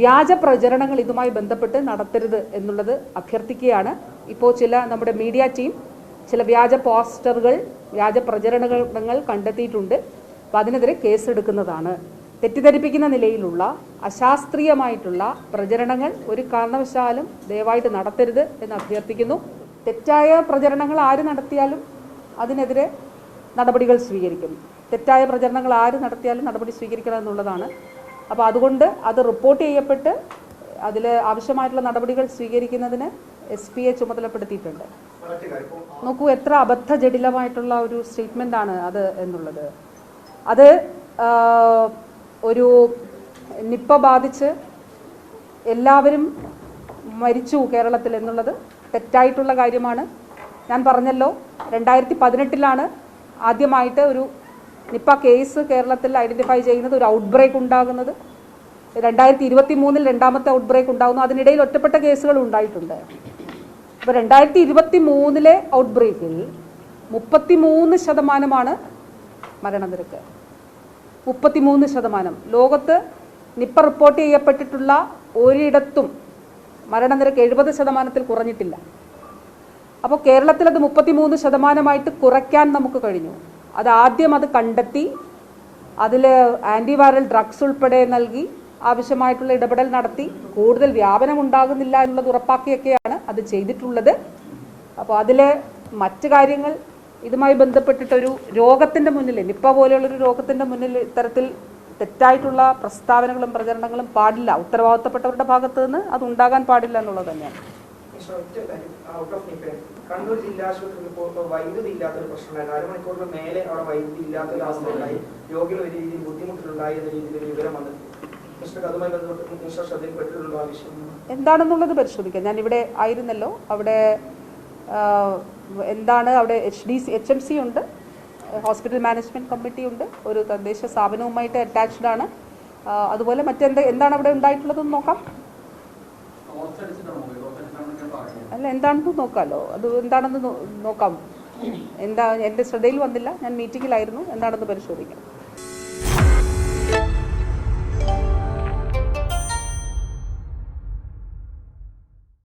വ്യാജ പ്രചരണങ്ങൾ ഇതുമായി ബന്ധപ്പെട്ട് നടത്തരുത് എന്നുള്ളത് അഭ്യർത്ഥിക്കുകയാണ്. ഇപ്പോൾ ചില നമ്മുടെ മീഡിയ ടീം ചില വ്യാജ പോസ്റ്ററുകൾ വ്യാജ പ്രചരണങ്ങൾ കണ്ടെത്തിയിട്ടുണ്ട്. അപ്പോൾ അതിനെതിരെ കേസെടുക്കുന്നതാണ്. തെറ്റിദ്ധരിപ്പിക്കുന്ന നിലയിലുള്ള അശാസ്ത്രീയമായിട്ടുള്ള പ്രചരണങ്ങൾ ഒരു കാരണവശാലും ദയവായിട്ട് നടത്തരുത് എന്ന് അഭ്യർത്ഥിക്കുന്നു. തെറ്റായ പ്രചരണങ്ങൾ ആര് നടത്തിയാലും അതിനെതിരെ നടപടികൾ സ്വീകരിക്കും. തെറ്റായ പ്രചരണങ്ങൾ ആര് നടത്തിയാലും നടപടി സ്വീകരിക്കണം എന്നുള്ളതാണ് അപ്പോൾ അതുകൊണ്ട് അത് റിപ്പോർട്ട് ചെയ്യപ്പെട്ട് അതിൽ ആവശ്യമായിട്ടുള്ള നടപടികൾ സ്വീകരിക്കുന്നതിന് എസ് പി എ ചുമതലപ്പെടുത്തിയിട്ടുണ്ട്. നോക്കൂ എത്ര അബദ്ധ ജടിലമായിട്ടുള്ള ഒരു സ്റ്റേറ്റ്മെന്റ് ആണ് അത് എന്നുള്ളത്. അത് ഒരു നിപ്പ ബാധിച്ച് എല്ലാവരും മരിച്ചു കേരളത്തിൽ എന്നുള്ളത് തെറ്റായിട്ടുള്ള കാര്യമാണ്. ഞാൻ പറഞ്ഞല്ലോ രണ്ടായിരത്തി പതിനെട്ടിലാണ് ആദ്യമായിട്ട് ഒരു നിപ്പ കേസ് കേരളത്തിൽ ഐഡന്റിഫൈ ചെയ്യുന്നത് ഒരു ഔട്ട് ബ്രേക്ക് ഉണ്ടാകുന്നത്. രണ്ടായിരത്തി ഇരുപത്തി മൂന്നിൽ രണ്ടാമത്തെ ഔട്ട് ബ്രേക്ക് ഉണ്ടാകുന്നു. അതിനിടയിൽ ഒറ്റപ്പെട്ട കേസുകൾ ഉണ്ടായിട്ടുണ്ട്. അപ്പോൾ രണ്ടായിരത്തി ഇരുപത്തി മൂന്നിലെ ഔട്ട് ബ്രേക്കിൽ മുപ്പത്തി മൂന്ന് ശതമാനമാണ് മരണനിരക്ക്. മുപ്പത്തിമൂന്ന് ശതമാനം. ലോകത്ത് നിപ്പ റിപ്പോർട്ട് ചെയ്യപ്പെട്ടിട്ടുള്ള ഒരിടത്തും മരണനിരക്ക് എഴുപത് ശതമാനത്തിൽ കുറഞ്ഞിട്ടില്ല. അപ്പോൾ കേരളത്തിൽ അത് മുപ്പത്തിമൂന്ന് ശതമാനമായിട്ട് കുറയ്ക്കാൻ നമുക്ക് കഴിഞ്ഞു. അത് ആദ്യം അത് കണ്ടെത്തി അതിൽ ആന്റിവൈറൽ ഡ്രഗ്സ് ഉൾപ്പെടെ നൽകി ആവശ്യമായിട്ടുള്ള ഇടപെടൽ നടത്തി. കൂടുതൽ വ്യാപനം ഉണ്ടാകുന്നില്ല എന്നുള്ളത് ഉറപ്പാക്കിയൊക്കെയാണ് അത് ചെയ്തിട്ടുള്ളത്. അപ്പോൾ അതിൽ മറ്റ് കാര്യങ്ങൾ ഇതുമായി ബന്ധപ്പെട്ടിട്ടൊരു രോഗത്തിന്റെ മുന്നിൽ നിപ്പ പോലെയുള്ളൊരു രോഗത്തിന്റെ മുന്നിൽ ഇത്തരത്തിൽ തെറ്റായിട്ടുള്ള പ്രസ്താവനകളും പ്രചരണങ്ങളും പാടില്ല. ഉത്തരവാദിത്തപ്പെട്ടവരുടെ ഭാഗത്തു നിന്ന് അത് ഉണ്ടാകാൻ പാടില്ല എന്നുള്ളത് തന്നെയാണ്. ഒറ്റ കാര്യം ഔട്ട് ഓഫ് നിപ്പേ കണ്ണൂർ ജില്ലാ ആശുപത്രിയിൽ ഇപ്പോൾ വൈദ്യുതി ഇല്ലാത്തൊരു പ്രശ്നമുണ്ടായിരുന്നു അരമണിക്കൂറിന് മേലെ അവിടെ വൈദ്യുതി ഇല്ലാത്തൊരു അവസ്ഥയുണ്ടായി. രോഗികൾ ഒരു രീതിയിൽ ബുദ്ധിമുട്ടിലുണ്ടായി എന്ന രീതിയിൽ വിവരം വന്നു എന്താണെന്നുള്ളത് പരിശോധിക്കാം. ഞാൻ ഇവിടെ ആയിരുന്നല്ലോ. അവിടെ എന്താണ് അവിടെ H D C H M C ഉണ്ട്. ഹോസ്പിറ്റൽ മാനേജ്മെന്റ് കമ്മിറ്റി ഉണ്ട്. ഒരു തദ്ദേശ സ്ഥാപനവുമായിട്ട് അറ്റാച്ച്ഡ് ആണ്. അതുപോലെ മറ്റെന്ത് എന്താണ് അവിടെ ഉണ്ടായിട്ടുള്ളതെന്ന് നോക്കാം. അല്ല എന്താണെന്ന് നോക്കാമല്ലോ അത് എന്താണെന്ന് നോക്കാം. എന്താ എന്റെ ശ്രദ്ധയിൽ വന്നില്ല. ഞാൻ മീറ്റിങ്ങിലായിരുന്നു എന്താണെന്ന് പരിശോധിക്കാം.